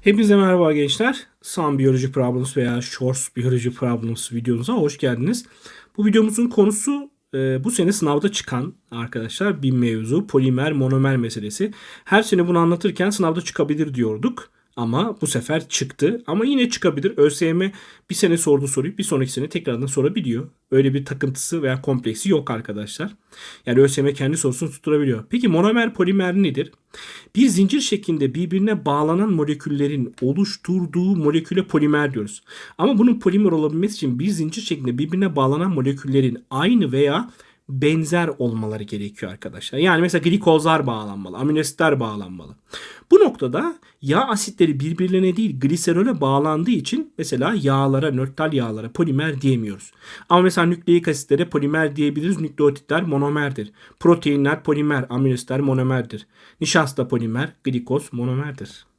Hepinize merhaba gençler. Some Biology Problems veya Shorts Biology Problems videomuza hoş geldiniz. Bu videomuzun konusu e, bu sene sınavda çıkan arkadaşlar bir mevzu polimer monomer meselesi. Her sene bunu anlatırken sınavda çıkabilir diyorduk. Ama bu sefer çıktı. Ama yine çıkabilir. ÖSYM bir sene sordu soruyu bir sonraki sene tekrardan sorabiliyor. Öyle bir takıntısı veya kompleksi yok arkadaşlar. Yani ÖSYM kendi sorusunu tutturabiliyor. Peki monomer polimer nedir? Bir zincir şeklinde birbirine bağlanan moleküllerin oluşturduğu moleküle polimer diyoruz. Ama bunun polimer olabilmesi için bir zincir şeklinde birbirine bağlanan moleküllerin aynı veya benzer olmaları gerekiyor arkadaşlar. Yani mesela glikozlar bağlanmalı, aminoasitler bağlanmalı. Bu noktada yağ asitleri birbirlerine değil gliserole bağlandığı için mesela yağlara, nötral yağlara polimer diyemiyoruz. Ama mesela nükleik asitlere polimer diyebiliriz. Nükleotitler monomerdir. Proteinler polimer, aminoasitler monomerdir. Nişasta polimer, glikoz monomerdir.